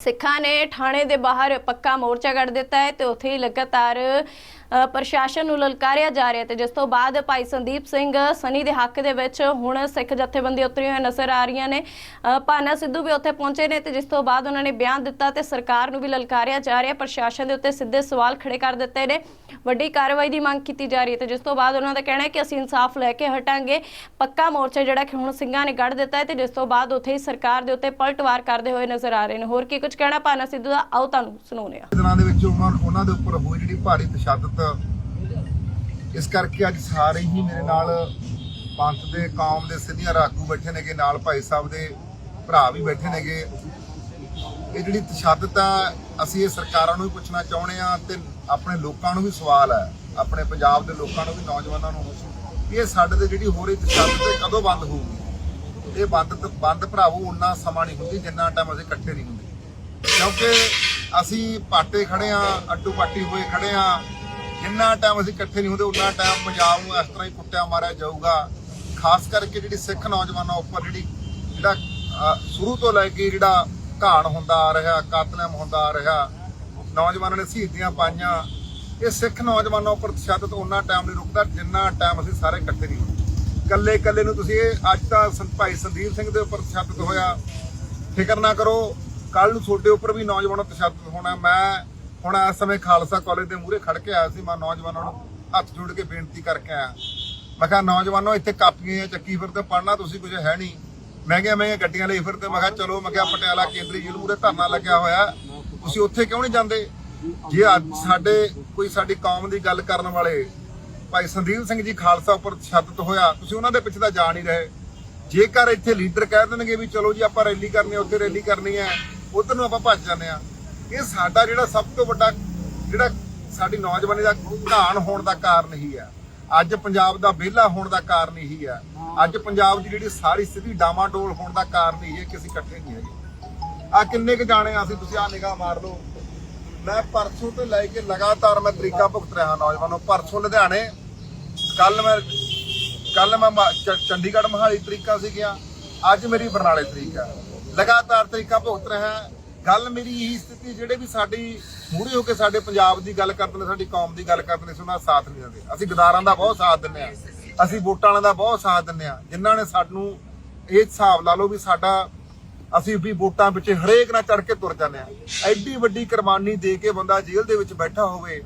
ਸਿੱਖਾਂ ਨੇ ਥਾਣੇ ਦੇ ਬਾਹਰ ਪੱਕਾ ਮੋਰਚਾ ਕੱਢ ਦਿੱਤਾ ਹੈ ਤੇ ਉੱਥੇ ਹੀ ਲਗਾਤਾਰ ਪ੍ਰਸ਼ਾਸਨ ਨੂੰ ਲਲਕਾਰਿਆ ਜਾ ਰਿਹਾ ਤੇ ਜਿਸ ਤੋਂ ਬਾਅਦ ਭਾਈ ਸੰਦੀਪ ਸਿੰਘ ਸਨੀ ਦੇ ਹੱਕ ਦੇ ਵਿੱਚ ਹੁਣ ਸਿੱਖ ਜਥੇਬੰਦੀ ਉਤਰੀਆਂ ਹੋਈਆਂ ਨਜ਼ਰ ਆ ਰਹੀਆਂ ਨੇ। ਅ, ਸਿੱਧੂ ਵੀ ਉੱਥੇ ਪਹੁੰਚੇ ਨੇ ਤੇ ਜਿਸ ਤੋਂ ਬਾਅਦ ਉਹਨਾਂ ਨੇ ਬਿਆਨ ਦਿੱਤਾ ਤੇ ਸਰਕਾਰ ਨੂੰ ਵੀ ਲਲਕਾਰਿਆ ਜਾ ਰਿਹਾ ਪ੍ਰਸ਼ਾਸਨ ਦੇ ਉੱਤੇ ਸਿੱਧੇ ਸਵਾਲ ਖੜੇ ਕਰ ਦਿੱਤੇ ਨੇ। ਵੱਡੀ ਕਾਰਵਾਈ ਦੀ ਮੰਗ ਕੀਤੀ ਜਾ ਰਹੀ ਹੈ ਤੇ ਜਿਸ ਤੋਂ ਬਾਅਦ ਉਹਨਾਂ ਦਾ ਕਹਿਣਾ ਹੈ ਕਿ ਅਸੀਂ ਇਨਸਾਫ ਲੈ ਕੇ ਹਟਾਂਗੇ। ਪੱਕਾ ਮੋਰਚਾ ਜਿਹੜਾ ਕਿ ਹੁਣ ਸਿੰਘਾਂ ਨੇ ਕੱਢ ਦਿੱਤਾ ਹੈ ਤੇ ਜਿਸ ਤੋਂ ਬਾਅਦ ਉੱਥੇ ਹੀ ਸਰਕਾਰ ਦੇ ਉੱਤੇ ਪਲਟਵਾਰ ਕਰਦੇ ਹੋਏ ਨਜ਼ਰ ਆ ਰਹੇ ਨੇ। ਹੋਰ ਕੀ ਕੁਝ ਕਹਿਣਾ? ਭਾਨਾ ਸਿੱਧੂ ਦਾ ਆਓ ਤੁਹਾਨੂੰ ਸੁਣਾਉਂਦੇ ਆ ਦਿਨਾਂ ਦੇ ਵਿੱਚ ਉਹਨਾਂ ਦੇ ਉੱਪਰ ਹੋਈ ਜਿਹੜੀ ਭਾਰੀ ਤਸ਼ੱਦਦ ਇਸ ਕਰਕੇ ਅੱਜ ਸਾਰੇ ਹੀ ਮੇਰੇ ਨਾਲ ਪੰਥ ਦੇ, ਕੌਮ ਦੇ ਸਿੱਧੀਆਂ ਰਾਗੂ ਬੈਠੇ ਨੇਗੇ, ਨਾਲ ਭਾਈ ਸਾਹਿਬ ਦੇ ਭਰਾ ਵੀ ਬੈਠੇ ਨੇਗੇ। ਇਹ ਜਿਹੜੀ ਤਸ਼ੱਦਦ ਆ, ਅਸੀਂ ਇਹ ਸਰਕਾਰਾਂ ਨੂੰ ਵੀ ਪੁੱਛਣਾ ਚਾਹੁੰਦੇ ਆ ਤੇ ਆਪਣੇ ਲੋਕਾਂ ਨੂੰ ਵੀ ਸਵਾਲ ਹੈ ਆਪਣੇ ਪੰਜਾਬ ਦੇ ਲੋਕਾਂ ਨੂੰ ਵੀ, ਨੌਜਵਾਨਾਂ ਨੂੰ। ਇਹ ਸਾਡੇ ਤੇ ਜਿਹੜੀ ਹੋ ਰਹੀ ਤਸ਼ੱਦਦ ਇਹ ਕਦੋਂ ਬੰਦ ਹੋਊਗੀ? ਇਹ ਬੰਦ ਬੰਦ ਭਰਾਵੋ, ਉਨਾ ਸਮਾਂ ਨਹੀਂ ਹੁੰਦੀ, ਜਿੰਨਾ ਟਾਈਮ ਅਸੀਂ ਇਕੱਠੇ ਨਹੀਂ ਹੁੰਦੇ। ਕਿਉਂਕਿ ਅਸੀਂ ਪਾਟੇ ਖੜੇ ਆ, ਅੱਡੂ ਪਾਟੀ ਹੋਏ ਖੜੇ ਆ ਜਿੰਨਾ ਟਾਈਮ ਅਸੀਂ ਇਕੱਠੇ ਨਹੀਂ ਹੁੰਦੇ, ਉਨਾ ਟਾਈਮ ਪੰਜਾਬ ਨੂੰ ਇਸ ਤਰ੍ਹਾਂ ਹੀ ਕੁੱਟਿਆ ਮਾਰਿਆ ਜਾਊਗਾ। ਖਾਸ ਕਰਕੇ ਜਿਹੜੀ ਸਿੱਖ ਨੌਜਵਾਨਾਂ ਉੱਪਰ ਜਿਹੜੀ ਜਿਹੜਾ ਸ਼ੁਰੂ ਤੋਂ ਲੈ ਕੇ ਜਿਹੜਾ ਘਾਣ ਹੁੰਦਾ ਆ ਰਿਹਾ, ਕਾਤਲਮ ਹੁੰਦਾ ਆ ਰਿਹਾ, ਨੌਜਵਾਨਾਂ ਨੇ ਸ਼ਹੀਦੀਆਂ ਪਾਈਆਂ, ਇਹ ਸਿੱਖ ਨੌਜਵਾਨਾਂ ਉੱਪਰ ਤਸ਼ੱਦਦ ਉਨਾ ਟਾਈਮ ਨਹੀਂ ਰੁਕਦਾ ਜਿੰਨਾ ਟਾਈਮ ਅਸੀਂ ਸਾਰੇ ਇਕੱਠੇ ਨਹੀਂ ਹੁੰਦੇ। ਕੱਲੇ ਕੱਲੇ ਨੂੰ ਤੁਸੀਂ ਇਹ, ਅੱਜ ਤਾਂ ਸੰ- ਭਾਈ ਸੰਦੀਪ ਸਿੰਘ ਦੇ ਉੱਪਰ ਤਸ਼ੱਦਦ ਹੋਇਆ, ਫਿਕਰ ਨਾ ਕਰੋ ਕੱਲ ਨੂੰ ਤੁਹਾਡੇ ਉੱਪਰ ਵੀ ਨੌਜਵਾਨਾਂ ਤਸ਼ੱਦਦ ਹੋਣਾ, ਮੈਂ ਹੁਣ ਇਸ ਸਮੇਂ ਖਾਲਸਾ ਕਾਲਜ ਦੇ ਮੂਹਰੇ ਖੜ ਕੇ ਆਇਆ ਸੀ, ਮੈਂ ਨੌਜਵਾਨਾਂ ਨੂੰ ਹੱਥ ਜੋੜ ਕੇ ਬੇਨਤੀ ਕਰਕੇ ਆਇਆ। ਮੈਂ ਕਿਹਾ, ਨੌਜਵਾਨੋ, ਇੱਥੇ ਕਾਪੀਆਂ ਚੱਕੀ ਫਿਰਦੇ ਪੜਨਾ ਤੁਸੀਂ ਕੁਝ ਹੈ ਨਹੀਂ। ਮਹਿੰਗੀਆਂ ਮਹਿੰਗੀਆਂ ਗੱਡੀਆਂ ਲਈ ਫਿਰਦੇ ਮੈਂ ਕਿਹਾ, ਚਲੋ, ਮੈਂ ਕਿਹਾ, ਪਟਿਆਲਾ ਕੇਂਦਰੀ ਜੇਲ੍ਹ ਮੂਹਰੇ ਧਰਨਾ ਲੱਗਿਆ ਹੋਇਆ। ਤੁਸੀਂ ਉੱਥੇ ਕਿਉਂ ਨਹੀਂ ਜਾਂਦੇ? ਜੇ ਅੱਜ ਸਾਡੇ, ਕੋਈ ਸਾਡੀ ਕੌਮ ਦੀ ਗੱਲ ਕਰਨ ਵਾਲੇ ਭਾਈ ਸੰਦੀਪ ਸਿੰਘ ਜੀ ਖਾਲਸਾ ਉੱਪਰ ਤਸ਼ੱਦਦ ਹੋਇਆ, ਤੁਸੀਂ ਉਹਨਾਂ ਦੇ ਪਿੱਛੇ ਤਾਂ ਜਾ ਨਹੀਂ ਰਹੇ। ਜੇਕਰ ਇੱਥੇ ਲੀਡਰ ਕਹਿ ਦੇਣਗੇ ਵੀ, ਚਲੋ ਜੀ, ਆਪਾਂ ਰੈਲੀ ਕਰਨੀ ਉੱਥੇ ਰੈਲੀ ਕਰਨੀ ਹੈ, ਉਧਰ ਨੂੰ ਆਪਾਂ ਭੱਜ ਜਾਂਦੇ ਆ ਇਹ ਸਾਡਾ ਜਿਹੜਾ ਸਭ ਤੋਂ ਵੱਡਾ ਜਿਹੜਾ ਸਾਡੀ ਨੌਜਵਾਨੀ ਦਾ ਘਾਣ ਹੋਣ ਦਾ ਕਾਰਨ ਹੀ ਹੈ ਅੱਜ ਪੰਜਾਬ ਦਾ ਵਿਹਲਾ ਹੋਣ ਦਾ ਕਾਰਨ ਹੀ ਹੈ ਅੱਜ ਪੰਜਾਬ ਦੀ ਜਿਹੜੀ ਸਾਰੀ ਸਥਿਤੀ ਡਾਮਾਡੋਲ ਹੋਣ ਦਾ ਕਾਰਨ ਹੀ ਹੈ ਕਿ ਅਸੀਂ ਇਕੱਠੇ ਨਹੀਂ ਹੈਗੇ। ਆ ਕਿੰਨੇ ਕੁ ਜਾਣੇ ਆ ਅਸੀਂ, ਤੁਸੀਂ ਆ ਨਿਗਾਹ ਮਾਰ ਲਓ। ਮੈਂ ਪਰਸੋਂ ਤੋਂ ਲੈ ਕੇ ਲਗਾਤਾਰ ਮੈਂ ਤਰੀਕਾ ਭੁਗਤ ਰਿਹਾ ਨੌਜਵਾਨੋ, ਪਰਸੋਂ ਲੁਧਿਆਣੇ ਕੱਲ ਮੈਂ ਕੱਲ ਮੈਂ ਚੰਡੀਗੜ੍ਹ ਮਹਾਲੀ ਤਰੀਕਾ ਸੀ ਗਿਆ ਅੱਜ ਮੇਰੀ ਬਰਨਾਲੇ ਤਰੀਕਾ। ਲਗਾਤਾਰ ਤਰੀਕਾ ਭੁਗਤ ਰਿਹਾ। ਗੱਲ ਮੇਰੀ ਇਹੀ ਸਥਿਤੀ, ਜਿਹੜੇ ਵੀ ਸਾਡੀ ਮੂਹਰੇ ਹੋ ਕੇ ਸਾਡੇ ਪੰਜਾਬ ਦੀ ਗੱਲ ਕਰਦੇ ਨੇ, ਸਾਡੀ ਕੌਮ ਦੀ ਗੱਲ ਕਰਦੇ ਨੇ, ਅਸੀਂ ਉਹਨਾਂ ਦਾ ਸਾਥ ਨਹੀਂ ਦਿੰਦੇ। ਅਸੀਂ ਗਦਾਰਾਂ ਦਾ ਬਹੁਤ ਸਾਥ ਦਿੰਦੇ ਆ ਅਸੀਂ ਵੋਟਾਂ ਵਾਲਿਆਂ ਦਾ ਬਹੁਤ ਸਾਥ ਦਿੰਦੇ ਆ ਜਿਨ੍ਹਾਂ ਨੇ ਸਾਨੂੰ ਇਹ ਹਿਸਾਬ ਲਾ ਲਓ ਵੀ ਸਾਡਾ ਅਸੀਂ ਵੀ ਵੋਟਾਂ ਵਿੱਚ ਹਰੇਕ ਨਾਲ ਚੜ ਕੇ ਤੁਰ ਜਾਂਦੇ ਆ ਐਡੀ ਵੱਡੀ ਕੁਰਬਾਨੀ ਦੇ ਕੇ ਬੰਦਾ ਜੇਲ੍ਹ ਦੇ ਵਿੱਚ ਬੈਠਾ ਹੋਵੇ,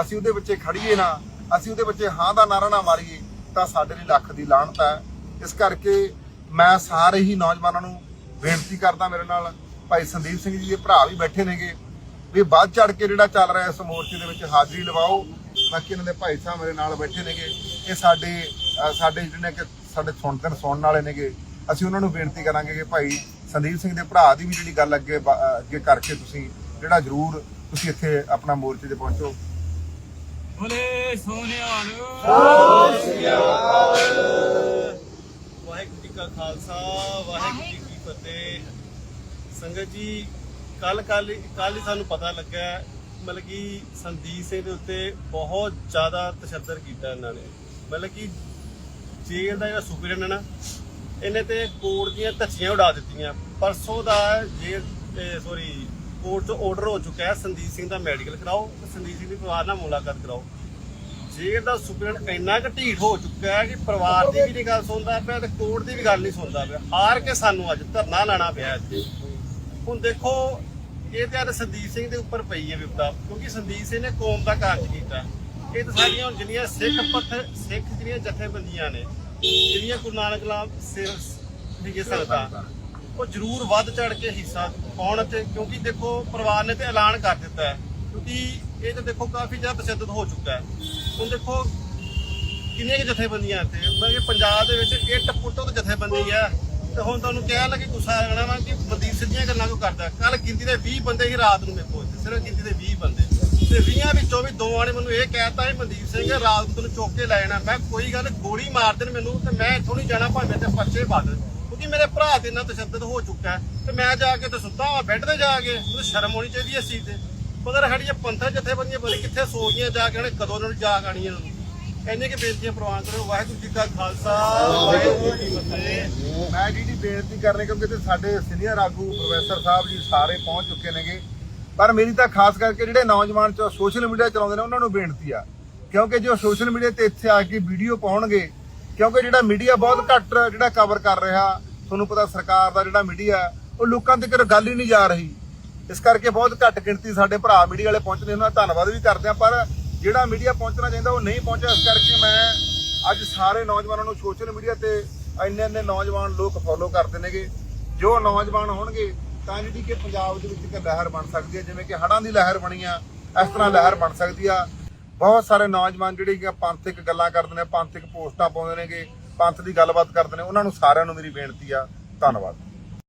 ਅਸੀਂ ਉਹਦੇ ਵਿੱਚ ਖੜੀਏ ਨਾ, ਅਸੀਂ ਉਹਦੇ ਵਿੱਚ ਹਾਂ ਦਾ ਨਾਰਾ ਨਾ ਮਾਰੀਏ, ਤਾਂ ਸਾਡੇ ਲਈ ਲੱਖ ਦੀ ਲਾਹਣਤ ਹੈ। ਇਸ ਕਰਕੇ ਮੈਂ ਸਾਰੇ ਹੀ ਨੌਜਵਾਨਾਂ ਨੂੰ ਬੇਨਤੀ ਕਰਦਾ ਮੇਰੇ ਨਾਲ ਭਾਈ ਸੰਦੀਪ ਸਿੰਘ ਜੀ ਦੇ ਭਰਾ ਵੀ ਬੈਠੇ ਨੇਗੇ। ਵੀ ਵੱਧ ਚੜ ਕੇ ਜਿਹੜਾ ਚੱਲ ਰਿਹਾ ਇਸ ਮੋਰਚੇ ਦੇ ਵਿੱਚ ਹਾਜ਼ਰੀ ਲਵਾਓ। ਬਾਕੀ ਇਹਨਾਂ ਦੇ ਭਾਈ ਸਾਹਿਬ ਮੇਰੇ ਨਾਲ ਬੈਠੇ ਨੇਗੇ। ਇਹ ਸਾਡੇ ਸਾਡੇ ਜਿਹੜੇ ਨੇ ਕਿ ਸਾਡੇ ਸੁਣਦੇ ਨੇ ਸੁਣਨ ਵਾਲੇ ਨੇਗੇ। ਅਸੀਂ ਉਹਨਾਂ ਨੂੰ ਬੇਨਤੀ ਕਰਾਂਗੇ ਕਿ ਭਾਈ ਸੰਦੀਪ ਸਿੰਘ ਦੇ ਭਰਾ ਦੀ ਵੀ ਜਿਹੜੀ ਗੱਲ ਅੱਗੇ ਅੱਗੇ ਕਰਕੇ ਤੁਸੀਂ ਜਿਹੜਾ ਜ਼ਰੂਰ ਤੁਸੀਂ ਇੱਥੇ ਆਪਣਾ ਮੋਰਚੇ ਤੇ ਪਹੁੰਚੋ। ਬੋਲੇ ਸੋਨਿਆਲ ਵਾਹਿਗੁਰੂ ਜੀ ਕਾ ਖਾਲਸਾ ਵਾਹਿਗੁਰੂ ਜੀ ਕੀ ਫਤਿਹ। ਸੰਗਤ ਜੀ ਕੱਲ ਕੱਲ ਕੱਲ ਹੀ ਸਾਨੂੰ ਪਤਾ ਲੱਗਾ ਮਤਲਬ ਕਿ ਸੰਦੀਪ ਸਿੰਘ ਦੇ ਉੱਤੇ ਬਹੁਤ ਜ਼ਿਆਦਾ ਤਸ਼ੱਦਦ ਕੀਤਾ ਇਹਨਾਂ ਨੇ। ਮਤਲਬ ਕਿ ਜੇਲ੍ਹ ਦਾ ਜਿਹੜਾ ਸੁਪਰਡੈਂਟ ਨਾ, ਇਹਨੇ ਤੇ ਕੋਰਟ ਦੀਆਂ ਧੱਜੀਆਂ ਉਡਾ ਦਿੱਤੀਆਂ। ਪਰਸੋਂ ਦਾ ਜੇਲ੍ਹ ਸੋਰੀ ਕੋਰਟ ਤੋਂ ਆਰਡਰ ਹੋ ਚੁੱਕਾ ਹੈ, ਸੰਦੀਪ ਸਿੰਘ ਦਾ ਮੈਡੀਕਲ ਕਰਾਓ ਤੇ ਸੰਦੀਪ ਸਿੰਘ ਦੀ ਪਰਿਵਾਰ ਨਾਲ ਮੁਲਾਕਾਤ ਕਰਾਓ। ਜੇਲ੍ਹ ਦਾ ਸੁਪਰਡੈਂਟ ਇੰਨਾ ਕੁ ਢੀਠ ਹੋ ਚੁੱਕਾ ਹੈ ਕਿ ਪਰਿਵਾਰ ਦੀ ਵੀ ਨਹੀਂ ਗੱਲ ਸੁਣਦਾ ਪਿਆ ਤੇ ਕੋਰਟ ਦੀ ਵੀ ਗੱਲ ਨਹੀਂ ਸੁਣਦਾ ਪਿਆ। ਹਾਰ ਕੇ ਸਾਨੂੰ ਅੱਜ ਧਰਨਾ ਲਾਣਾ ਪਿਆ ਇੱਥੇ। ਹੁਣ ਦੇਖੋ ਇਹ ਤੇ ਅੱਜ ਸੰਦੀਪ ਸਿੰਘ ਦੇ ਉੱਪਰ ਪਈ ਹੈ ਵਿਪਤਾ ਕਿਉਂਕਿ ਸੰਦੀਪ ਸਿੰਘ ਨੇ ਕੌਮ ਦਾ ਕਾਰਜ ਕੀਤਾ। ਇਹ ਤਾਂ ਸਾਡੀਆਂ ਹੁਣ ਜਿਹੜੀਆਂ ਸਿੱਖ ਪੱਥਰ ਸਿੱਖ ਜਿਹੜੀਆਂ ਜਥੇਬੰਦੀਆਂ ਨੇ ਜਿਹੜੀਆਂ ਗੁਰੂ ਨਾਨਕ ਲਾਮ ਸਿਰ ਸੰਗਤਾਂ ਉਹ ਜ਼ਰੂਰ ਵੱਧ ਚੜ ਕੇ ਹਿੱਸਾ ਪਾਉਣ ਤੇ ਕਿਉਂਕਿ ਦੇਖੋ ਪਰਿਵਾਰ ਨੇ ਤੇ ਐਲਾਨ ਕਰ ਦਿੱਤਾ ਹੈ ਕਿਉਂਕਿ ਇਹ ਤਾਂ ਦੇਖੋ ਕਾਫੀ ਜ਼ਿਆਦਾ ਤਸ਼ੱਦਦ ਹੋ ਚੁੱਕਾ ਹੈ। ਹੁਣ ਦੇਖੋ ਕਿੰਨੀਆਂ ਕਿ ਜਥੇਬੰਦੀਆਂ ਇੱਥੇ? ਮਤਲਬ ਕਿ ਪੰਜਾਬ ਦੇ ਵਿੱਚ ਇੱਟ ਪੁੱਟੋ ਤੇ ਜਥੇਬੰਦੀ ਹੈ। ਤੇ ਹੁਣ ਤੁਹਾਨੂੰ ਕਹਿਣ ਲੱਗੇ ਗੁੱਸਾ ਆਣਾ ਵਾ ਕਿ ਮਨਦੀਪ ਸਿੱਧੀਆਂ ਗੱਲਾਂ ਕਿਉਂ ਕਰਦਾ। ਕੱਲ ਗਿਣਤੀ ਦੇ 20 ਬੰਦੇ ਹੀ ਰਾਤ ਨੂੰ ਮੇਰੇ ਕੋਲ ਸਿਰਫ ਗਿਣਤੀ ਦੇ 20 ਬੰਦੇ। ਤੇ 20 ਵਿੱਚੋਂ ਵੀ ਦੋਵਾਂ ਨੇ ਮੈਨੂੰ ਇਹ ਕਹਿਤਾ ਹੈ ਮਨਦੀਪ ਸਿੰਘ, ਰਾਤ ਨੂੰ ਤੈਨੂੰ ਚੁੱਕ ਕੇ ਲੈ ਜਾਣਾ। ਮੈਂ ਕੋਈ ਗੱਲ ਗੋਲੀ ਮਾਰ ਦੇਣ ਮੈਨੂੰ ਤੇ ਮੈਂ ਇੱਥੋਂ ਨਹੀਂ ਜਾਣਾ, ਭਾਵੇਂ ਤੇ ਪਰਚੇ ਪਾ ਦੇਣ। ਕਿਉਂਕਿ ਮੇਰੇ ਭਰਾ ਤੇ ਇੰਨਾ ਤਸ਼ੱਦਦ ਹੋ ਚੁੱਕਾ ਤੇ ਮੈਂ ਜਾ ਕੇ ਤੇ ਸੁੱਤਾ ਹਾਂ ਬੈੱਡ ਤੇ ਜਾ ਕੇ। ਮੈਨੂੰ ਸ਼ਰਮ ਹੋਣੀ ਚਾਹੀਦੀ ਇਸ ਚੀਜ਼ ਤੇ। ਪਤਾ ਸਾਡੀਆਂ ਪੰਥਕ ਜਥੇਬੰਦੀਆਂ ਬੜੀ ਕਿੱਥੇ ਸੋ ਗਈਆਂ, ਜਾ ਕੇ ਉਹਨੇ ਕਦੋਂ ਉਹਨਾਂ ਨੂੰ ਜਾਗ ਆਣੀ ਇਹਨਾਂ ਨੂੰ। ਇੰਨੇ ਕਿ ਬੇਨਤੀਆਂ ਪ੍ਰਵਾਨ ਕਰੋ ਵਾਹਿਗੁਰੂ ਜੀ ਕਾ ਖਾਲਸਾ ਵਾਹਿਗੁਰੂ ਜੀ ਫਤਿਹ। ਮੈਂ ਜਿਹੜੀ ਬੇਨਤੀ ਕਰਨੀ ਕਿਉਂਕਿ ਤੇ ਸਾਡੇ ਸੀਨੀਅਰ ਆਗੂ ਪ੍ਰੋਫੈਸਰ ਸਾਹਿਬ ਜੀ ਸਾਰੇ ਪਹੁੰਚ ਚੁੱਕੇ ਨੇਗੇ। ਪਰ ਮੇਰੀ ਤਾਂ ਖਾਸ ਕਰਕੇ ਜਿਹੜੇ ਨੌਜਵਾਨ ਚ ਸੋਸ਼ਲ ਮੀਡੀਆ ਚਲਾਉਂਦੇ ਨੇ ਉਹਨਾਂ ਨੂੰ ਬੇਨਤੀ ਆ। ਕਿਉਂਕਿ ਜੋ ਸੋਸ਼ਲ ਮੀਡੀਆ ਤੇ ਇੱਥੇ ਆ ਕੇ ਵੀਡੀਓ ਪਾਉਣਗੇ ਕਿਉਂਕਿ ਜਿਹੜਾ ਮੀਡੀਆ ਬਹੁਤ ਘੱਟ ਜਿਹੜਾ ਕਵਰ ਕਰ ਰਿਹਾ ਤੁਹਾਨੂੰ ਪਤਾ ਸਰਕਾਰ ਦਾ ਜਿਹੜਾ ਮੀਡੀਆ ਉਹ ਲੋਕਾਂ ਤੱਕ ਗੱਲ ਹੀ ਨਹੀਂ ਜਾ ਰਹੀ। ਇਸ ਕਰਕੇ ਬਹੁਤ ਘੱਟ ਗਿਣਤੀ ਸਾਡੇ ਭਰਾ ਮੀਡੀਆ ਵਾਲੇ ਪਹੁੰਚਦੇ ਉਹਨਾਂ ਦਾ ਧੰਨਵਾਦ ਵੀ ਕਰਦੇ ਆ ਪਰ ਜਿਹੜਾ ਮੀਡੀਆ ਪਹੁੰਚਣਾ ਚਾਹੀਦਾ, ਉਹ ਨਹੀਂ ਪਹੁੰਚਿਆ। ਇਸ ਕਰਕੇ ਮੈਂ ਅੱਜ ਸਾਰੇ ਨੌਜਵਾਨਾਂ ਨੂੰ ਸੋਸ਼ਲ ਮੀਡੀਆ ਤੇ ਇੰਨੇ ਇੰਨੇ ਨੌਜਵਾਨ ਲੋਕ ਫੋਲੋ ਕਰਦੇ ਨੇਗੇ। ਜੋ ਨੌਜਵਾਨ ਹੋਣਗੇ, ਤਾਂ ਜਿਹੜੀ ਕਿ ਪੰਜਾਬ ਦੇ ਵਿੱਚ ਇੱਕ ਲਹਿਰ ਬਣ ਸਕਦੀ ਹੈ। ਜਿਵੇਂ ਕਿ ਹੜ੍ਹਾਂ ਦੀ ਲਹਿਰ ਬਣੀ ਆ, ਇਸ ਤਰ੍ਹਾਂ ਲਹਿਰ ਬਣ ਸਕਦੀ ਆ। ਬਹੁਤ ਸਾਰੇ ਨੌਜਵਾਨ ਜਿਹੜੇ ਕਿ ਪੰਥਿਕ ਗੱਲਾਂ ਕਰਦੇ ਨੇ, ਪੰਥਕ ਪੋਸਟਾਂ ਪਾਉਂਦੇ ਨੇਗੇ, ਪੰਥ ਦੀ ਗੱਲਬਾਤ ਕਰਦੇ ਨੇ, ਉਹਨਾਂ ਨੂੰ ਸਾਰਿਆਂ ਨੂੰ ਮੇਰੀ ਬੇਨਤੀ ਆ। ਧੰਨਵਾਦ।